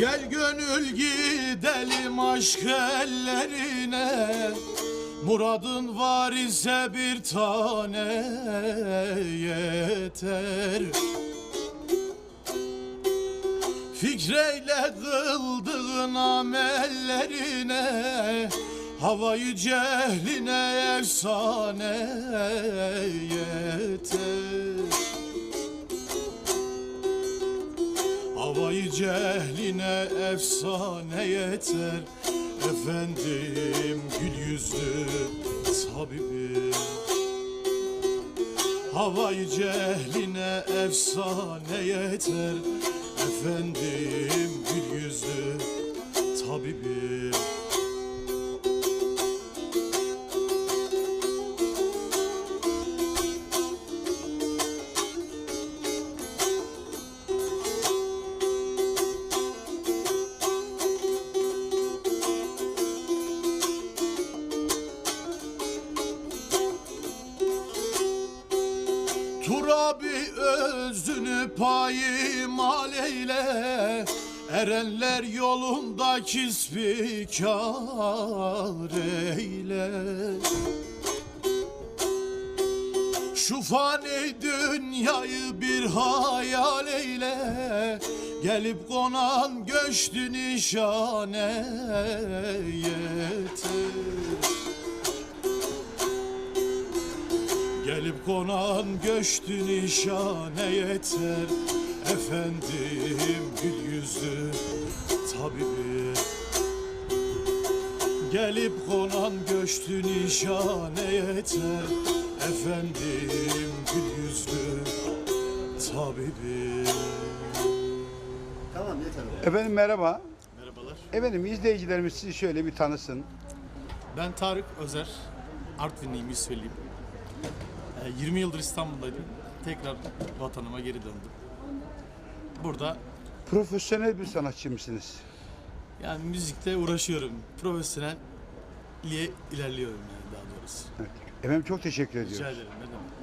Gel gönül gidelim aşk ellerine. Muradın var ise bir tane yeter. Fikreyle kıldığın amellerine Havayı cehline efsane yeter Havayı cehline efsane yeter. Efendim gül yüzlü tabibim. Havayı cehline efsane yeter. Efendim gül yüzlü tabibim Turabi özünü payimal eyle Erenler yolunda kisbikar eyle. Şu fani dünyayı bir hayal eyle Gelip konan göçtü nişane yeter Gelip konan göçtü nişane yeter Efendim gül yüzlü tabibi Gelip konan göçtü nişane yeter Efendim gül yüzlü tabibi Tamam yeter o. Efendim merhaba. Merhabalar. Efendim izleyicilerimiz sizi şöyle bir tanısın. Ben Tarık Özer. Artvinliyim, Yusufeli'yim. Ee, 20 yıldır İstanbul'daydım. Tekrar vatanıma geri döndüm. Burada Profesyonel bir sanatçı mısınız? yani müzikte uğraşıyorum. Profesyonelliğe ilerliyorum yani daha doğrusu. Evet. Efendim çok teşekkür ediyoruz. Rica ederim ne demek.